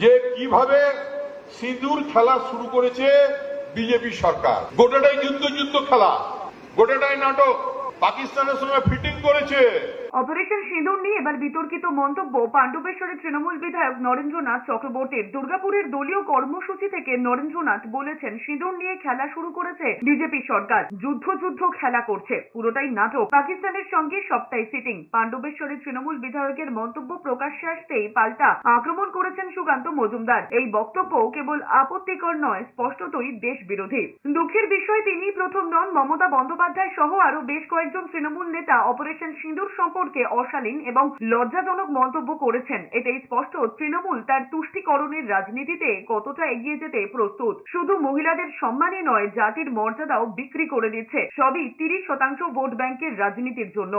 যে কীভাবে সিঁদুর খেলা শুরু করেছে বিজেপি সরকার। গোটাটাই যুদ্ধ যুদ্ধ খেলা। গোটাটাই নাটক। পাকিস্তানের সঙ্গে ফিটিং করেছে অপারেশন সিঁদুর নিয়ে এবার বিতর্কিত মন্তব্য পাণ্ডবেশ্বরের তৃণমূল বিধায়ক নরেন্দ্রনাথ চক্রবর্তীর। দুর্গাপুরের দলীয় কর্মসূচি থেকে নরেন্দ্রনাথ বলেছেন, সিঁদুর নিয়ে খেলা শুরু করেছে বিজেপি সরকার। যুদ্ধ যুদ্ধ, খেলা করছে। পুরোটাই নাটক। পাকিস্তানের সঙ্গে সবটাই সিটিং পাণ্ডবেশ্বরের তৃণমূল বিধায়কের মন্তব্য প্রকাশ্যে আসতেই পাল্টা আক্রমণ করেছেন সুকান্ত মজুমদার। এই বক্তব্য কেবল আপত্তিকর নয়, স্পষ্টতই দেশ বিরোধী দুঃখের বিষয় তিনি প্রথম নন। মমতা বন্দ্যোপাধ্যায় সহ আরও বেশ কয়েকজন তৃণমূল নেতা অপারেশন সিঁদুর সম্পর্কে অশালীন এবং লজ্জাজনক মন্তব্য করেছেন। এটাই স্পষ্ট, তৃণমূল তার তুষ্টিকরণের রাজনীতিতে কতটা এগিয়ে যেতে প্রস্তুত। শুধু মহিলাদের সম্মানই নয়, জাতির মর্যাদাও বিক্রি করে দিচ্ছে। সবই তিরিশ শতাংশ ভোট ব্যাংকের রাজনীতির জন্য।